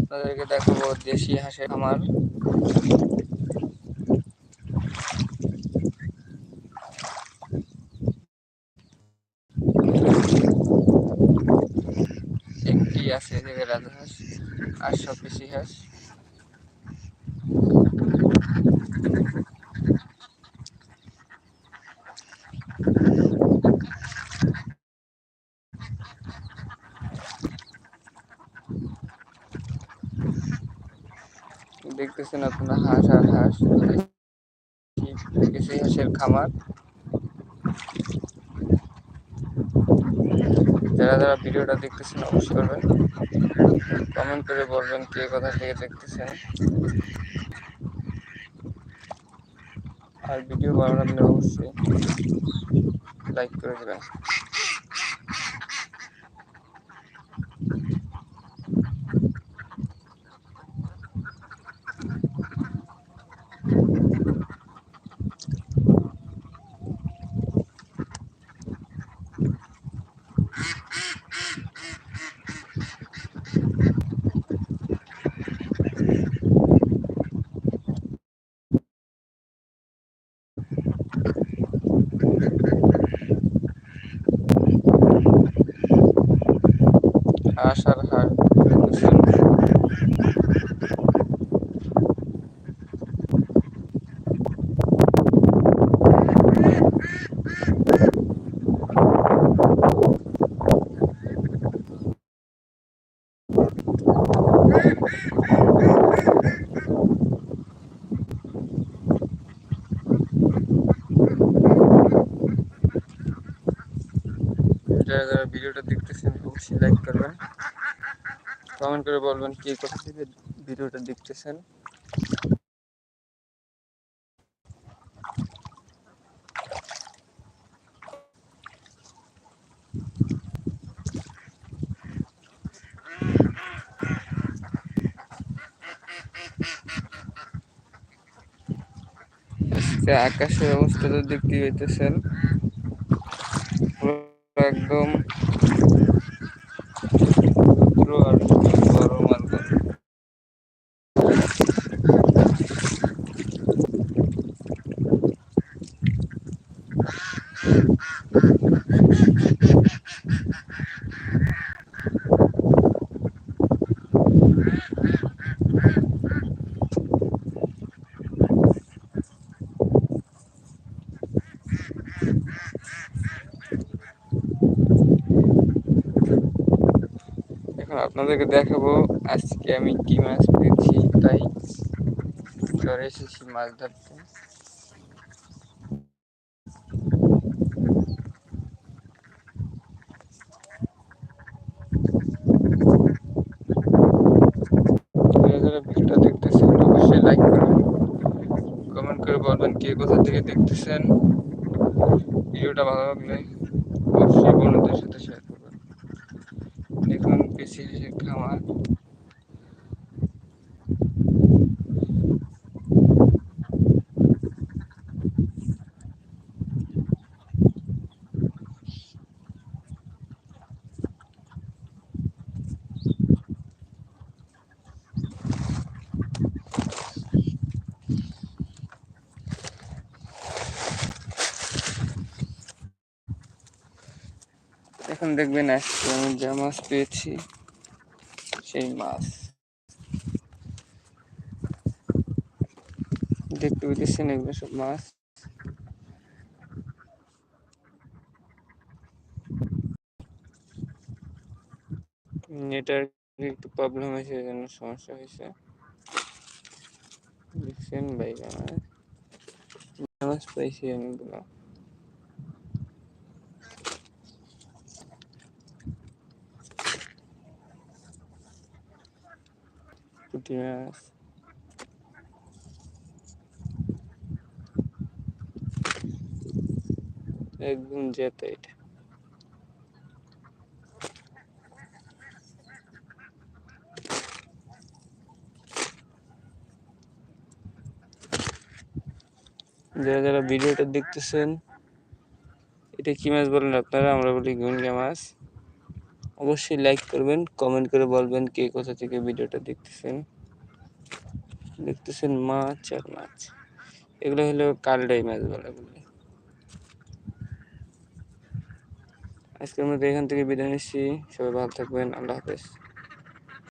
আপনাদেরকে দেখাবো দেশি হাঁসের খামার। একটি আছে রাজা রাজহাঁস আর সব হাঁস। দেখতেছেন আপনারা, হাঁস আর হাঁস দেশি হাঁসের খামার। যারা যারা ভিডিওটা দেখতেছেন অবশ্যই করবেন। কমেন্ট করে বলবেন কে কোথা থেকে দেখতেছেন। আর ভিডিও ভালো অবশ্যই লাইক করে দেবেন। যারা যারা ভিডিওটা দেখতেছেন অবশ্যই লাইক করবেন। কমেন্ট করে বলবেন কে কোথা থেকে ভিডিওটা দেখতেছেন। আকাশের অবস্থা তো দেখতে হইতেছেন পুরো একদম রৌদ্র আর গরম আর গরম। এখন আপনাদেরকে দেখাবো আজকে আমি কি মাছ পেয়েছি তাই চলে এসেছি মাছ ধরতে যারা যারা ভিডিওটা দেখতেছেন, অবশ্যই লাইক করবেন কমেন্ট করে বলবেন কে কোথা থেকে দেখতেছেন। ভিডিওটা ভালো লাগলে অবশ্যই বন্ধুদের সাথে শেয়ার করবেন। দেখুন পেশি খামার। এখন দেখবেন আজকে আমি যা মাছ পেয়েছি, সেই মাছ। দেখতে পেতেছেন এগুলো সব মাছ। নেটার একটু প্রবলেম হয়েছে জন্য সমস্যা হয়েছে। দেখছেন বাইক আমার। মাছ পাইছি অনেকগুলো পুঁটি মাছ একদম যেত এটা। যারা যারা ভিডিওটা দেখতেছেন, এটা কি মাছ বলেন আপনারা? আমরা বলি গুনগা মাছ। অবশ্যই লাইক করবেন কমেন্ট করে বলবেন কে কোথা থেকে ভিডিওটা দেখতেছেন। দেখতেছেন মাছ আর মাছ। এগুলো হলো কালডাই মাছ বলে বলে আজকের মধ্যে এখান থেকে বিদায় নিচ্ছি। সবাই ভালো থাকবেন। আল্লাহ হাফেজ।